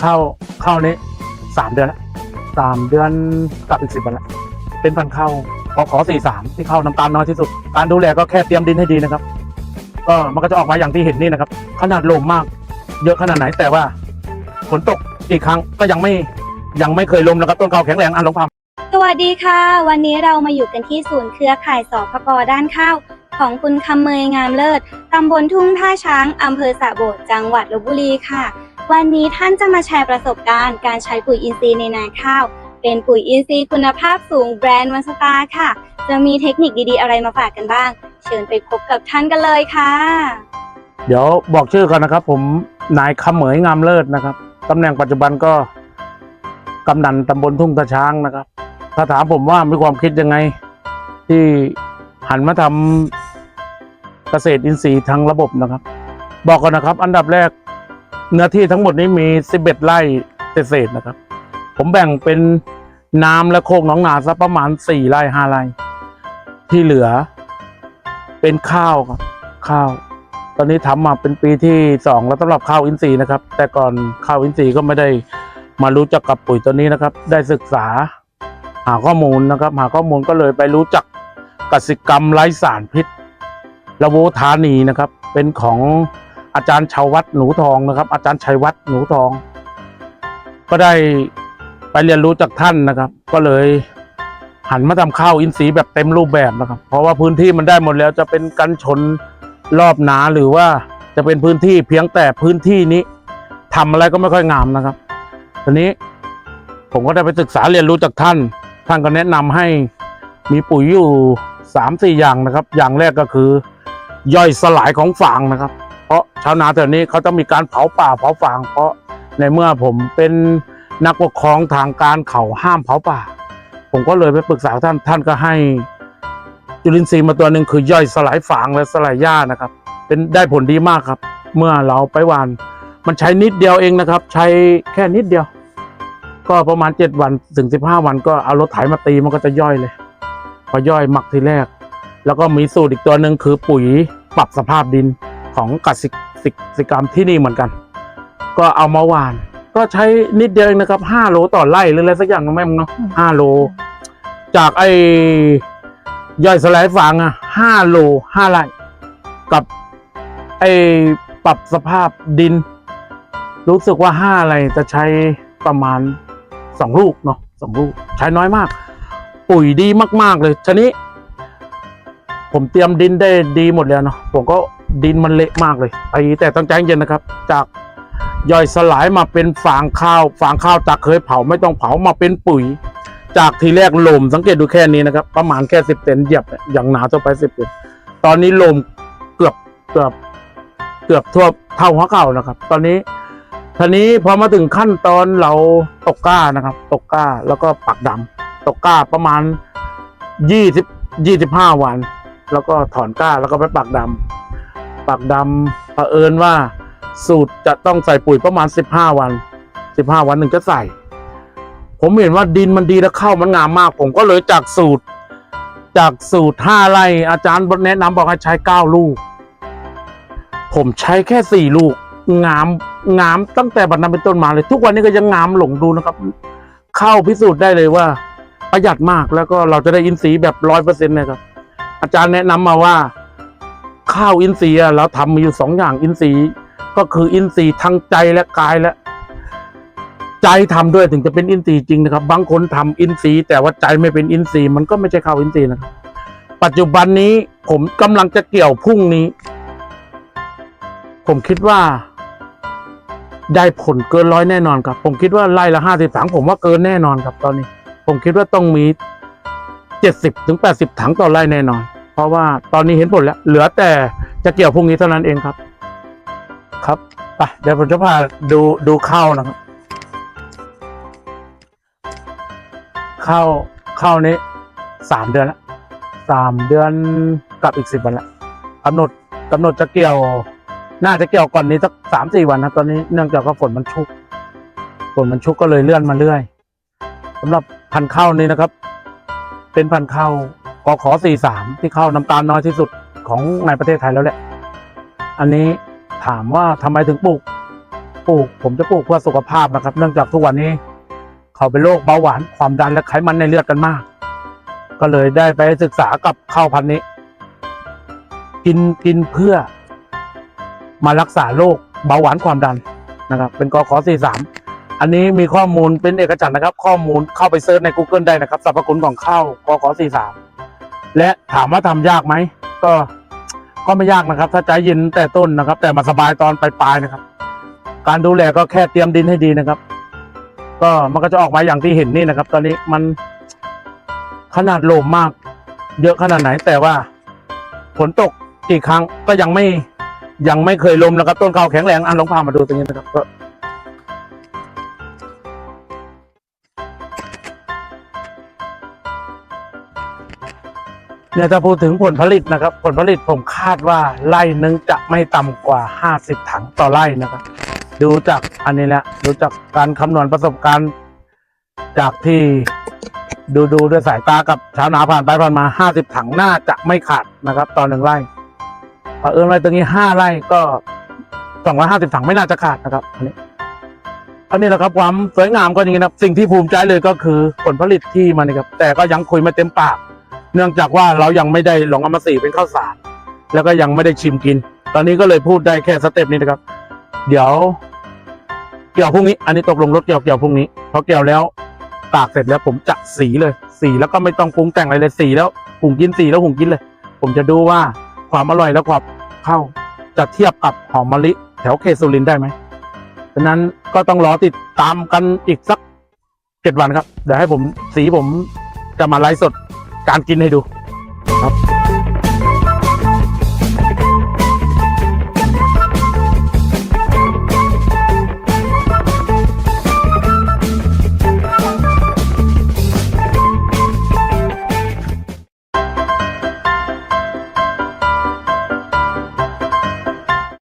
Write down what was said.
เข้าเข้านี้สามเดือนละสามเดือนกับอีกสิบวันละเป็นพันเข้าขอขอสี่สามที่เข้าน้ำตาลน้อยที่สุด การดูแลก็แค่เตรียมดินให้ดีนะครับ ก็มันก็จะออกมาอย่างที่เห็นนี่นะครับ ขนาดลมมาก เยอะขนาดไหนแต่ว่าฝนตกอีกครั้งก็ยังไม่ยังไม่เคยลมนะครับต้นเขาแข็งแรงอะลงพาสวัสดีค่ะ วันนี้เรามาอยู่กันที่ศูนย์เครือข่ายสพกด้านข้าว ของคุณคำเมยงามเลิศตำบลทุ่งท่าช้างอำเภอสะโบดจังหวัดลบบุรีค่ะ วันนี้ท่านจะมาแชร์ประสบการณ์การใช้ปุ๋ยอินทรีย์ในนาข้าว เป็นปุ๋ยอินทรีย์คุณภาพสูงแบรนด์วันสตาร์ค่ะ จะมีเทคนิคดีๆอะไรมาฝากกันบ้าง เชิญไปพบกับท่านกันเลยค่ะ เดี๋ยวบอกชื่อก่อนนะครับ ผมนายคำเหมยงามเลิศนะครับตำแหน่งปัจจุบันก็กำนันตำบลทุ่งตะช้างนะครับ ถ้าถามผมว่ามีความคิดยังไง ที่หันมาทำเกษตรอินทรีย์ทั้งระบบนะครับ บอกก่อนนะครับ อันดับแรก เนื้อที่ทั้งหมดนี้มี 11 ไร่เศษๆนะครับ ผมแบ่งเป็นน้ำและโคกหนองนาสักประมาณ 4 ไร่5ไร่ ที่เหลือ เป็นข้าวครับ ข้าว ตอนนี้ทำมาเป็นปีที่สองแล้วสำหรับข้าวอินทรีย์นะครับ แต่ก่อนข้าวอินทรีย์ก็ไม่ได้มารู้จักกับปุ๋ยตัวนี้นะครับ ได้ศึกษาหาข้อมูลนะครับ หาข้อมูลก็เลยไปรู้จักกสิกรรมไร้สารพิษระโวธานีนะครับ เป็นของ อาจารย์ชาววัดหนูทองนะครับ อาจารย์ชัยวัฒน์หนูทอง ก็ได้ไปเรียนรู้จากท่านนะครับ ก็เลยหันมาทำข้าวอินทรีย์แบบเต็มรูปแบบนะครับ เพราะว่าพื้นที่มันได้หมดแล้วจะเป็นกันชนรอบนาหรือว่าจะเป็นพื้นที่เพียงแต่พื้นที่นี้ทำอะไรก็ไม่ค่อยงามนะครับทีนี้ผมก็ได้ไปศึกษาเรียนรู้จากท่าน ท่านก็แนะนำให้มีปุ๋ยอยู่สามสี่อย่างนะครับ อย่างแรกก็คือย่อยสลายของฟางนะครับ เพราะชาวนาแถวนี้เขาต้องมีการเผาป่าเผาฟาง เพราะในเมื่อผมเป็นนักปกครองทางการเขาห้ามเผาป่า ผมก็เลยไปปรึกษาท่านท่านก็ให้ จุลินทรีย์มาตัวหนึ่งคือย่อยสลายฝางและสลายหญ้านะครับ เป็นได้ผลดีมากครับ เมื่อเราไปหวาน มันใช้นิดเดียวเองนะครับ ใช้แค่นิดเดียว ก็ประมาณเจ็ดวันถึงสิบห้าวันก็เอารถไถมาตีมันก็จะย่อยเลย พอย่อยหมักทีแรก แล้วก็มีสูตรอีกตัวหนึ่งคือปุ๋ยปรับสภาพดิน ของกสิสิสิกรรมที่นี่เหมือนกัน ก็เอามาหวาน ก็ใช้นิดเดียวเองนะครับห้าโลต่อไร่หรืออะไรสักอย่างนะแม่มงเนาะห้าโล จากไอ้ย่อยสลายฟางอะห้าโลห้าไร่กับไอปรับสภาพดิน รู้สึกว่าห้าอะไรจะใช้ประมาณสองลูกเนาะสองลูก ใช้น้อยมาก ปุ๋ยดีมาก ๆ เลยชนี้ ผมเตรียมดินได้ดีหมดแล้วเนาะผมก็ ดินมันเละมากเลยไปแต่ต้องใจเย็นนะครับ จากย่อยสลายมาเป็นฟางข้าวฟางข้าวจากเคยเผาไม่ต้องเผามาเป็นปุ๋ย จากทีแรกลมสังเกตดูแค่นี้นะครับ ประมาณแค่สิบเซนเหยียบอย่างหนาทั่วไปสิบเซนตอนนี้ลมเกือบเกือบเกือบทั่วเท่าหัวเข่านะครับ ตอนนี้ทีนี้พอมาถึงขั้นตอนเราตกก้านะครับ ตกก้าแล้วก็ปักดำตกก้าประมาณยี่สิบยี่สิบห้าวัน แล้วก็ถอนก้าแล้วก็ไปปักดำ ปักดำเผอิญว่าสูตรจะต้องใส่ปุ๋ยประมาณสิบห้าวันสิบห้าวันหนึ่งจะใส่ ผมเห็นว่าดินมันดีและข้าวมันงามมาก ผมก็เลยจากสูตร จากสูตรห้าไร่อาจารย์แนะนำบอกให้ใช้เก้าลูก ผมใช้แค่สี่ลูกงามงามตั้งแต่บัดนั้นเป็นต้นมาเลย ทุกวันนี้ก็ยังงามหลงดูนะครับ เข้าพิสูจน์ได้เลยว่า ประหยัดมากแล้วก็เราจะได้อินทรีย์แบบร้อยเปอร์เซ็นต์นะครับ อาจารย์แนะนำมาว่า ข้าวอินทรีย์เราทำมีอยู่สองอย่างอินทรีย์ก็คืออินทรีย์ทั้งใจและกายและ ใจทำด้วยถึงจะเป็นอินทรีย์จริงนะครับ บางคนทำอินทรีย์แต่ว่าใจไม่เป็นอินทรีย์มันก็ไม่ใช่ข้าวอินทรีย์นะครับ ปัจจุบันนี้ผมกำลังจะเกี่ยวพรุ่งนี้ ผมคิดว่า ได้ผลเกินร้อยแน่นอนครับ ผมคิดว่าไร่ละห้าสิบถังผมว่าเกินแน่นอนครับตอนนี้ ผมคิดว่าต้องมีเจ็ดสิบถึงแปดสิบถังต่อไร่แน่นอน เพราะว่าตอนนี้เห็นผลแล้ว เหลือแต่จะเกี่ยวพรุ่งนี้เท่านั้นเองครับ ครับไปเดี๋ยวผมจะพาดูดูข้าวนะครับข้าเข้าวนี้สามเดือนละสามเดือนกับอีกสิบวันละกำหนดกำหนดจะเกี่ยว น่าจะเกี่ยวก่อนนี้สักสามสี่วันนะตอนนี้เนื่องจากว่าฝนมันชุกฝนมันชุกก็เลยเลื่อนมาเรื่อยสำหรับพันธุ์ข้าวนี้นะครับ เป็นพันธุ์ข้าว กขอสี่สามที่เข้าน้ำตาลน้อยที่สุดของในประเทศไทยแล้วแหละ อันนี้ถามว่าทำไมถึงปลูก ปลูกผมจะปลูกเพื่อสุขภาพนะครับ เนื่องจากทุกวันนี้ เขาเป็นโรคเบาหวานความดันและไขมันในเลือดกันมาก ก็เลยได้ไปศึกษากับข้าวพันธุ์นี้ กินกินเพื่อ มารักษาโรคเบาหวานความดันนะครับ เป็นกขอสี่สามอันนี้มีข้อมูลเป็นเอกฉันนะครับ ข้อมูลเข้าไปเซิร์ชใน Google ได้นะครับสรรพคุณของข้าวกขอสี่สาม และถามว่าทำยากไหมก็ก็ไม่ยากนะครับ ถ้าใจเย็นแต่ต้นนะครับ แต่มาสบายตอนปลายๆนะครับ การดูแลก็แค่เตรียมดินให้ดีนะครับ ก็มันก็จะออกมาอย่างที่เห็นนี่นะครับ ตอนนี้มันขนาดโลมมาก เยอะขนาดไหนแต่ว่าฝนตกกี่ครั้งก็ยังไม่ยังไม่เคยลมนะครับ ต้นข้าวแข็งแรงอะลองพามาดูตรงนี้นะครับ เนี่ยถ้าพูดถึงผลผลิตนะครับ ผลผลิตผมคาดว่าไร่หนึงจะไม่ต่ำกว่าห้าสิบถังต่อไร่นะครับ ดูจากอันนี้แหละดูจากการคำนวณประสบการณ์ จากที่ดูดูด้วยสายตากับชาวนาผ่านไปผ่านมาห้าสิบถังน่าจะไม่ขาดนะครับต่อหนึ่งไร่พอเผอิญไร่ตรงนี้ห้าไร่ก็สองร้อยห้าสิบถังไม่น่าจะขาดนะครับอันนี้อันนี้แหละครับความสวยงามก็อย่างนี้นะสิ่งที่ภูมิใจเลยก็คือผลผลิตที่มันนะครับแต่ก็ยังคุยไม่เต็มปาก เนื่องจากว่าเรายังไม่ได้ลองเอามาสีเป็นข้าวสาร แล้วก็ยังไม่ได้ชิมกิน ตอนนี้ก็เลยพูดได้แค่สเต็ปนี้นะครับ เดี๋ยว เกี่ยวพรุ่งนี้ อันนี้ตกลงรถเกี่ยวเกี่ยวพรุ่งนี้พอเกี่ยวแล้วตากเสร็จแล้วผมจะสีเลย สีแล้วก็ไม่ต้องปรุงแต่งอะไรเลยสีแล้วหุงกินสีแล้วหุงกินเลย ผมจะดูว่าความอร่อยและความเข้าจะเทียบกับหอมมะลิแถวเคสุรินได้ไหมฉะนั้นก็ต้องรอติดตามกันอีกสักเจ็ดวันครับ เดี๋ยวให้ผมสีผมจะมาไลฟ์สด การกินให้ดูครับ